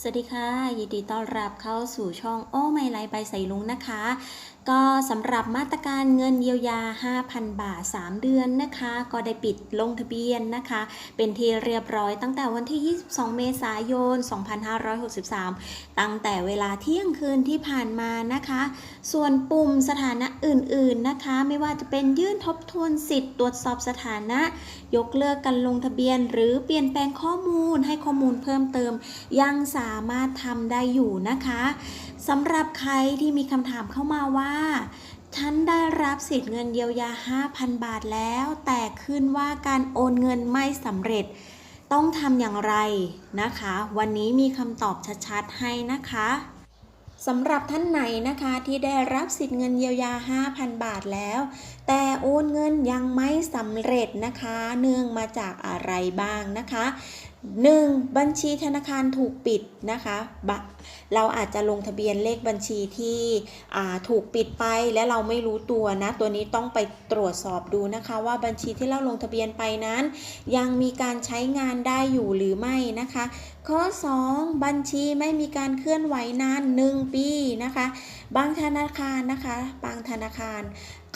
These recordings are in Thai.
สวัสดีค่ะ ยินดีต้อนรับเข้าสู่ช่องโอ้ไม่ไลฟ์ใบใส่ลุงนะคะ ก็สำหรับมาตรการเงินเยียวยา 5,000 บาท 3 เดือนนะคะ ก็ได้ปิดลงทะเบียนนะคะ เป็นที่เรียบร้อยตั้งแต่วันที่ 22 เมษายน 2563 ตั้งแต่เวลาเที่ยงคืนที่ผ่านมานะคะ ส่วนปุ่มสถานะอื่นๆนะคะ ไม่ว่าจะเป็นยื่นทบทวนสิทธิ์ตรวจสอบสถานะ ยกเลิกการลงทะเบียน หรือเปลี่ยนแปลงข้อมูลให้ข้อมูลเพิ่มเติมยังสาามารถทำได้อยู่นะคะสำหรับใครที่มีคำถามเข้ามาว่า ฉันได้รับสิทธิ์เงินเยียวยา 5,000 บาทแล้ว แต่ขึ้นว่าการโอนเงินไม่สำเร็จต้องทำอย่างไรนะคะ วันนี้มีคำตอบชัดๆให้นะคะสำหรับท่านไหนนะคะที่ได้รับสิทธิ์เงินเยียวยา 5,000 บาทแล้ว แต่โอนเงินยังไม่สำเร็จนะคะ เนื่องมาจากอะไรบ้างนะคะ 1. บัญชีธนาคารถูกปิดนะคะ เราอาจจะลงทะเบียนเลขบัญชีที่ถูกปิดไปและเราไม่รู้ตัวนะ ตัวนี้ต้องไปตรวจสอบดูนะคะ ว่าบัญชีที่เราลงทะเบียนไปนั้น ยังมีการใช้งานได้อยู่หรือไม่นะคะ ข้อ 2 บัญชีไม่มีการเคลื่อนไหวนาน 1 ปีนะคะ บางธนาคารนะคะ บางธนาคาร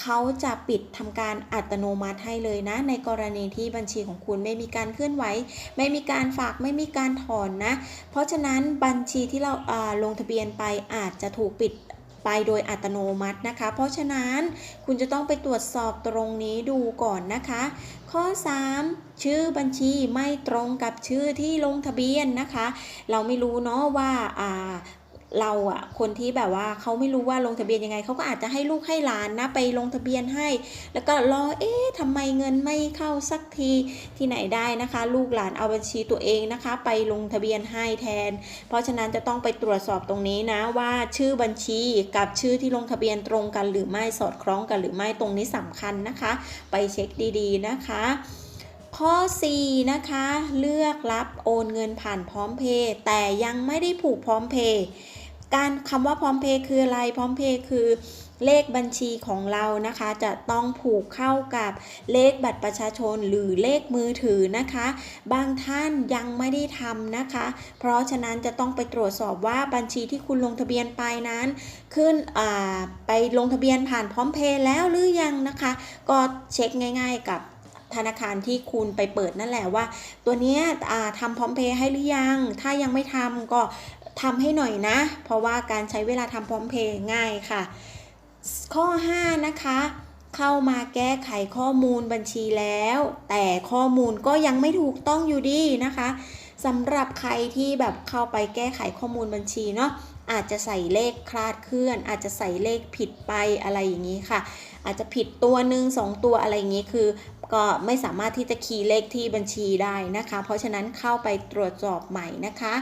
เขาจะปิดทำการอัตโนมัติให้เลยนะ ในกรณีที่บัญชีของคุณไม่มีการเคลื่อนไหว ไม่มีการฝากไม่มีการถอนนะ เพราะฉะนั้นบัญชีที่เราาลงทะเบียนไปอาจจะถูกปิดไปโดยอัตโนมัตินะคะ เพราะฉะนั้นคุณจะต้องไปตรวจสอบตรงนี้ดูก่อนนะคะ ข้อ 3 ชื่อบัญชีไม่ตรงกับชื่อที่ลงทะเบียนนะคะ เราไม่รู้เนาะว่าอ่า เราอะคนที่แบบว่าเขาไม่รู้ว่าลงทะเบียนยังไงเขาก็อาจจะให้ลูกให้หลานนะไปลงทะเบียนให้ แล้วก็รอเอ๊ะทำไมเงินไม่เข้าสักทีที่ไหนได้นะคะ ลูกหลานเอาบัญชีตัวเองนะคะ ไปลงทะเบียนให้แทน เพราะฉะนั้นจะต้องไปตรวจสอบตรงนี้นะว่าชื่อบัญชีกับชื่อที่ลงทะเบียนตรงกัน หรือไม่สอดคล้องกันหรือไม่ตรงนี้สำคัญนะคะ ไปเช็คดีๆนะคะข้อ 4 นะคะ เลือกรับโอนเงินผ่านพร้อมเพย์แต่ยังไม่ได้ผูกพร้อมเพย์ การคำว่าพร้อมเพย์คืออะไร พร้อมเพย์คือเลขบัญชีของเรานะคะ จะต้องผูกเข้ากับเลขบัตรประชาชนหรือเลขมือถือนะคะ บางท่านยังไม่ได้ทำนะคะ เพราะฉะนั้นจะต้องไปตรวจสอบว่าบัญชีที่คุณลงทะเบียนไปนั้น ขึ้นไปลงทะเบียนผ่านพร้อมเพย์แล้วหรือยังนะคะ ก็เช็คง่าย ๆ กับธนาคารที่คุณไปเปิดนั่นแหละว่า ตัวนี้ทำพร้อมเพย์ให้หรือยัง ถ้ายังไม่ทำก็ ทำให้หน่อยนะ เพราะว่าการใช้เวลาทำพร้อมเพย์ง่ายค่ะ ข้อ 5 นะคะเข้ามาแก้ไขข้อมูลบัญชีแล้ว แต่ข้อมูลก็ยังไม่ถูกต้องอยู่ดีนะคะสำหรับใครที่แบบเข้าไปแก้ไขข้อมูลบัญชีเนาะอาจจะใส่เลขคลาดเคลื่อน อาจจะใส่เลขผิดไปอะไรอย่างนี้ค่ะ อาจจะผิดตัวหนึ่งสองตัวอะไรอย่างนี้คือ ก็ไม่สามารถที่จะคีย์เลขที่บัญชีได้นะคะ เพราะฉะนั้นเข้าไปตรวจสอบใหม่นะคะ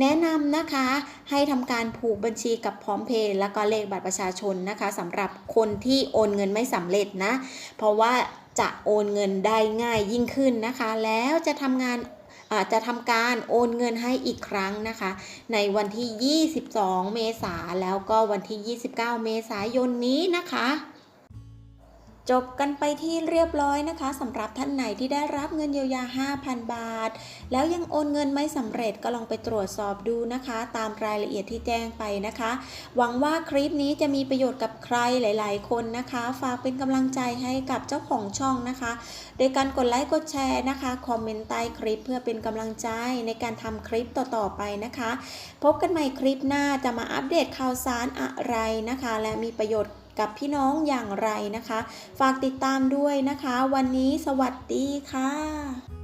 แนะนำนะคะให้ทำการผูกบัญชีกับพร้อมเพย์แล้วก็เลขบัตรประชาชนนะคะสำหรับคนที่โอนเงินไม่สำเร็จนะ เพราะว่าจะโอนเงินได้ง่ายยิ่งขึ้นนะคะ แล้วจะทำงานอาจจะทำการโอนเงินให้อีกครั้งนะคะ ในวันที่ 22 เมษาแล้วก็วันที่ 29 เมษายนนี้นะคะ จบกันไปที่เรียบร้อยนะคะสำหรับท่านไหนที่ได้รับเงินเยียวยา 5,000 บาท แล้วยังโอนเงินไม่สำเร็จก็ลองไปตรวจสอบดูนะคะ ตามรายละเอียดที่แจ้งไปนะคะ หวังว่าคลิปนี้จะมีประโยชน์กับใครหลาย ๆ คนนะคะ ฝากเป็นกำลังใจให้กับเจ้าของช่องนะคะ โดยการกดไลค์กดแชร์นะคะคอมเมนต์ใต้คลิปเพื่อเป็นกำลังใจในการทำคลิปต่อ ๆ ไปนะคะ พบกันใหม่คลิปหน้าจะมาอัปเดตข่าวสารอะไรนะคะ และมีประโยชน์ กับพี่น้องอย่างไรนะคะ ฝากติดตามด้วยนะคะ วันนี้สวัสดีค่ะ